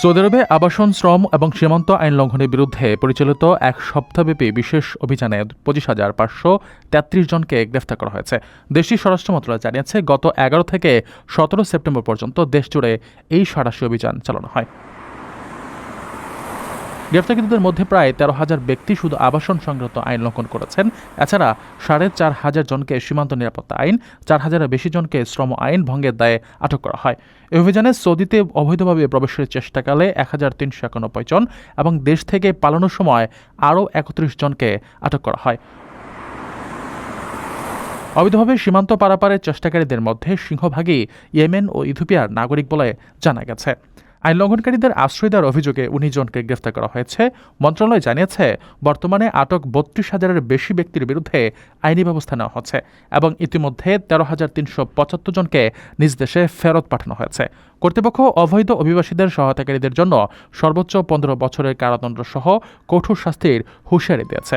Saudi আরবে আবাসন, শ্রম এবং সীমান্ত আইন লঙ্ঘনের বিরুদ্ধে পরিচালিত এক সপ্তাহব্যাপী বিশেষ অভিযানে পঁচিশ হাজার পাঁচশো তেত্রিশ জনকে গ্রেফতার করা হয়েছে। দেশটির স্বরাষ্ট্র মন্ত্রণালয় জানিয়েছে, গত এগারো থেকে সতেরো সেপ্টেম্বর পর্যন্ত দেশজুড়ে এই সরাসরি অভিযান চালানো হয়। গ্রেফতারকৃতদের মধ্যে প্রায় তেরো হাজার ব্যক্তি শুধু আবাসন সংক্রান্ত আইন লঙ্ঘন করেছেন। এছাড়া সাড়ে চার হাজার জনকে সীমান্ত নিরাপত্তা আইন, চার হাজারের বেশি জনকে শ্রম আইন ভঙ্গের দায়ে আটক করা হয়। এই অভিযানে সৌদিতে অবৈধভাবে প্রবেশের চেষ্টাকালে এক হাজার তিনশো একানব্বই জন এবং দেশ থেকে পালানোর সময় আরও একত্রিশ জনকে আটক করা হয়। অবৈধভাবে সীমান্ত পারাপারের চেষ্টাকারীদের মধ্যে সিংহভাগই ইয়েমেন ও ইথিওপিয়ার নাগরিক বলে জানা গেছে। আইন লঙ্ঘনকারীদের আশ্রয় দেওয়ার অভিযোগে উনিশ জনকে গ্রেফতার করা হয়েছে। মন্ত্রণালয় জানিয়েছে, বর্তমানে আটক বত্রিশ হাজারের বেশি ব্যক্তির বিরুদ্ধে আইনি ব্যবস্থা নেওয়া হচ্ছে এবং ইতিমধ্যে তেরো হাজার তিনশো পঁচাত্তর জনকে নিজ দেশে ফেরত পাঠানো হয়েছে। কর্তৃপক্ষ অবৈধ অভিবাসীদের সহায়তাকারীদের জন্য সর্বোচ্চ পনেরো বছরের কারাদণ্ড সহ কঠোর শাস্তির হুঁশিয়ারি দিয়েছে।